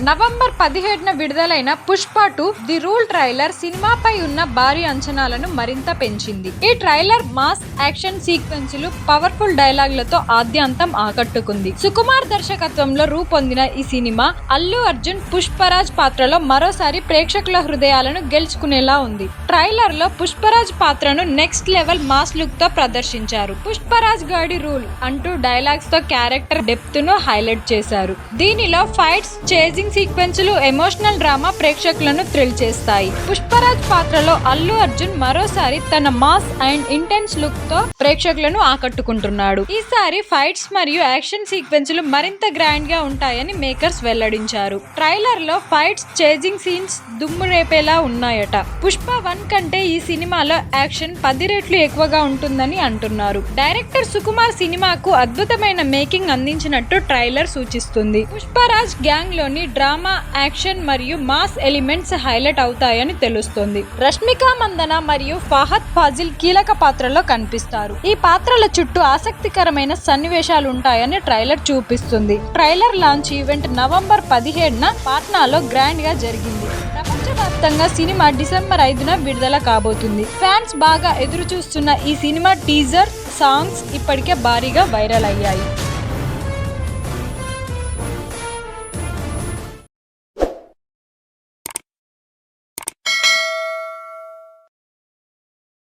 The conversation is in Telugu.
నవంబర్ పదిహేడున విడుదలైన Pushpa two the rule trailer సినిమాపై ఉన్న భారీ అంచనాలను మరింత పెంచింది. ఈ ట్రైలర్ మాస్ యాక్షన్ సీక్వెన్సులు పవర్ఫుల్ డైలాగ్లతో ఆద్యాంతం ఆకట్టుకుంది. సుకుమార్ దర్శకత్వంలో రూపొందిన ఈ సినిమా అల్లు అర్జున్ పుష్పరాజ్ పాత్రలో మరోసారి ప్రేక్షకుల హృదయాలను గెలుచుకునేలా ఉంది. ట్రైలర్లో పుష్పరాజ్ పాత్రను నెక్స్ట్ లెవెల్ మాస్ లుక్తో ప్రదర్శించారు. పుష్పరాజ్ గాడి రూల్ అంటూ డైలాగ్స్తో క్యారెక్టర్ డెప్త్ను హైలైట్ చేశారు. దీనిలో ఫైట్స్ చేజింగ్ సీక్వెన్సులు ఎమోషనల్ డ్రామా ప్రేక్షకులను థ్రిల్ చేస్తాయి. పుష్పరాజ్ పాత్రలో అల్లు అర్జున్ మరోసారి తన మాస్ అండ్ ఇంటెన్స్ లుక్తో ప్రేక్షకులను ఆకట్టుకుంటున్నాడు. ఈసారి ఫైట్స్ మరియు యాక్షన్ సీక్వెన్సులు మరింత గ్రాండ్గా ఉంటాయని మేకర్స్ వెల్లడించారు. ట్రైలర్లో ఫైట్స్ చేజింగ్ సీన్స్ దుమ్ము రేపేలా ఉన్నాయట. పుష్ప వన్ కంటే ఈ సినిమాలో యాక్షన్ పది రెట్లు ఎక్కువగా ఉంటుందని అంటున్నారు. డైరెక్టర్ సుకుమార్ సినిమాకు అద్భుతమైన మేకింగ్ అందించినట్టు ట్రైలర్ సూచిస్తుంది. పుష్పరాజ్ గ్యాంగ్లోని డ్రామా యాక్షన్ మరియు మాస్ ఎలిమెంట్స్ హైలైట్ అవుతాయని తెలుస్తుంది. రష్మిక మందన మరియు ఫహద్ ఫాజిల్ కీలక పాత్రలో కనిపిస్తారు. ఈ పాత్రల చుట్టూ ఆసక్తికరమైన సన్నివేశాలు ఉంటాయని ట్రైలర్ చూపిస్తుంది. ట్రైలర్ లాంచ్ ఈవెంట్ నవంబర్ పదిహేడున పాట్నాలో గ్రాండ్గా జరిగింది. ప్రపంచవ్యాప్తంగా సినిమా డిసెంబర్ ఐదున విడుదల కాబోతుంది. ఫ్యాన్స్ బాగా ఎదురు చూస్తున్న ఈ సినిమా టీజర్ సాంగ్స్ ఇప్పటికే భారీగా వైరల్ అయ్యాయి.